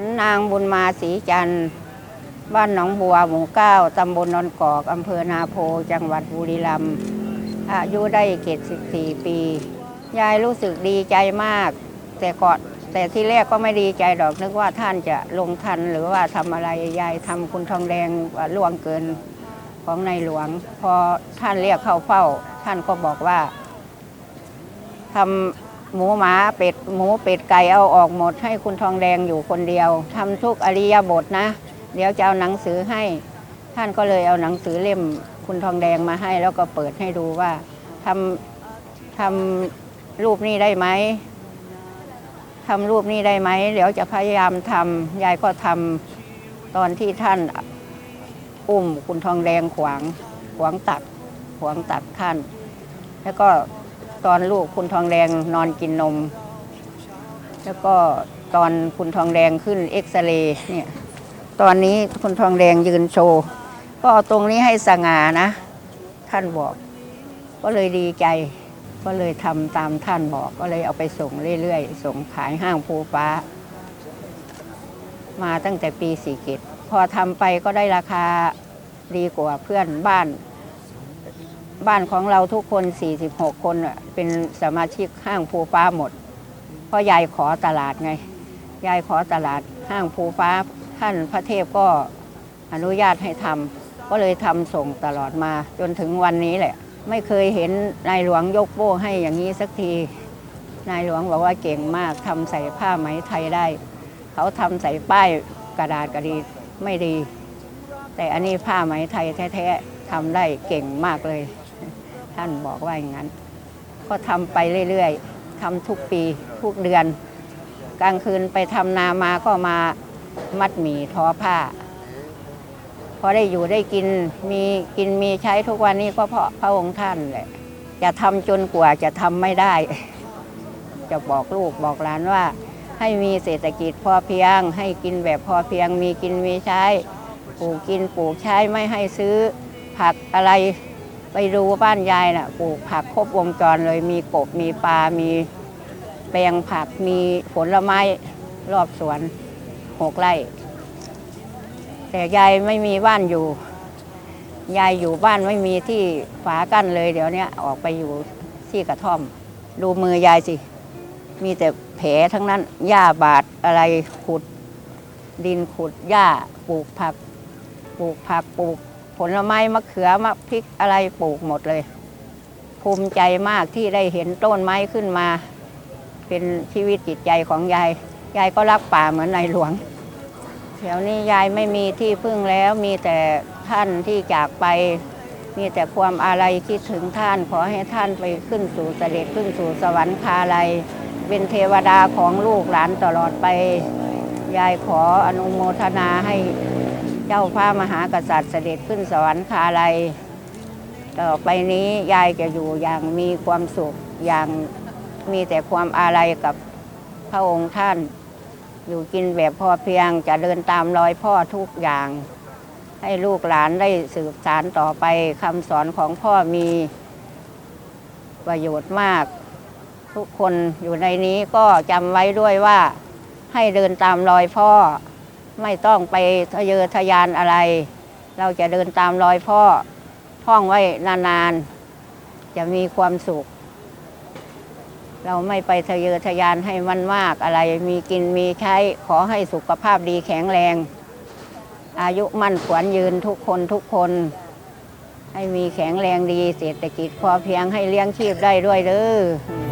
นนางบุญมาศรีจันทร์บ้านหนองบัวหมู่เก้าตำบลนนกอกอำเภอนาโพจังหวัดบุรีรัมย์อายุได้เกต14ปี ยายรู้สึกดีใจมาก แต่ก่อนแต่ที่แรกก็ไม่ดีใจดอกนึกว่าท่านจะลงทันหรือว่าทำอะไรยายทำคุณทองแดงล่วงเกินของในหลวง พอท่านเรียกเข้าเฝ้า ท่านก็บอกว่าทำ หมูหมาเป็ดหมูเป็ดไก่เอาออกหมด ให้คุณทองแดงอยู่คนเดียวทำทุกอริยบทนะ เดี๋ยวจะเอาหนังสือให้ ท่านก็เลยเอาหนังสือเล่มคุณทองแดงมาให้ แล้วก็เปิดให้ดูว่าทำทำรูปนี้ได้ไหมทำรูปนี้ได้ไหมเดี๋ยวจะพยายามทำยายก็ทำตอนที่ท่านอุ้มคุณทองแดงขวางขวางตักขวางตักท่าน แล้วก็ ตอนลูกคุณทองแดงนอนกินนม แล้วก็ตอนคุณทองแดงขึ้นเอ็กซเรย์เนี่ยตอนนี้คุณทองแดงยืนโชว์ก็เอาตรงนี้ให้สง่านะ ท่านบอก ก็เลยดีใจ ก็เลยทำตามท่านบอก ก็เลยเอาไปส่งเรื่อยๆ ส่งขายห้างภูฟ้า มาตั้งแต่ปีสี่เกตพอทำไปก็ได้ราคาดีกว่าเพื่อนบ้าน บ้านของเราทุกคน 46 คนเป็นสมาชิกห้างภูฟ้าหมด เพราะยายขอตลาดไง ยายขอตลาดห้างภูฟ้าท่านพระเทพก็อนุญาตให้ทำก็เลยทำส่งตลอดมาจนถึงวันนี้แหละ ไม่เคยเห็นนายหลวงยกโบ้ให้อย่างนี้สักที นายหลวงบอกว่าเก่งมากทำใส่ผ้าไหมไทยได้ เขาทำใส่ป้ายกระดาษกระดีไม่ดี แต่อันนี้ผ้าไหมไทยแท้ๆทำได้เก่งมากเลย ท่านบอกว่าอย่างนั้น ก็ทำไปเรื่อยๆทำทุกปีทุกเดือน กลางคืนไปทำนามาก็มามัดหมี่ทอผ้า พอได้อยู่ได้กินมีกินมีใช้ทุกวันนี้ก็เพราะพระองค์ท่านแหละจะทำจนกว่าจะทำไม่ได้ จะบอกลูกบอกหลานว่า ให้มีเศรษฐกิจพอเพียง ให้กินแบบพอเพียง มีกินมีใช้ปลูกกินปลูกใช้ไม่ให้ซื้อผักอะไร ไปดูบ้านยายน่ะปลูกผักครบวงจรเลยมีกบมีปลา มีแปลงผักมีผลไม้รอบสวนหกไร่ แต่ยายไม่มีบ้านอยู่ ยายอยู่บ้านไม่มีที่ฝากั้นเลย เดี๋ยวนี้ออกไปอยู่ที่กระท่อม ดูมือยายสิ มีแต่แผลทั้งนั้นหญ้าบาดอะไรขุด ดินขุดหญ้าปลูกผัก ปลูกผักปลูก ผลไม้มะเขือมะพริกอะไรปลูกหมดเลย ภูมิใจมากที่ได้เห็นต้นไม้ขึ้นมา เป็นชีวิตจิตใจของยาย ยายก็รักป่าเหมือนในหลวงแถวนี้ยายไม่มีที่พึ่งแล้วมีแต่ท่านที่จากไป มีแต่ความอาลัยคิดถึงท่าน ขอให้ท่านไปขึ้นสู่เสด็จขึ้นสู่สวรรคาลัยเป็นเทวดาของลูกหลานตลอดไป ยายขออนุโมทนาให้ เจ้าพระมหากษัตริย์เสด็จขึ้นสวรรคาลัย ต่อไปนี้ยายจะอยู่อย่างมีความสุขอย่างมีแต่ความอาลัยกับพระองค์ท่าน อยู่กินแบบพอเพียงจะเดินตามรอยพ่อทุกอย่าง ให้ลูกหลานได้สืบสารต่อไปคำสอนของพ่อมีประโยชน์มาก ทุกคนอยู่ในนี้ก็จำไว้ด้วยว่าให้เดินตามรอยพ่อ ไม่ต้องไปทะเยอทะยานอะไร เราจะเดินตามรอยพ่อท่องไว้นานๆ จะมีความสุข เราไม่ไปทะเยอทะยานให้มันมากอะไร มีกินมีใช้ ขอให้สุขภาพดีแข็งแรง อายุมั่นขวัญยืนทุกคนทุกคน ให้มีแข็งแรงดีเศรษฐกิจพอเพียงให้เลี้ยงชีพได้ด้วยเด้อ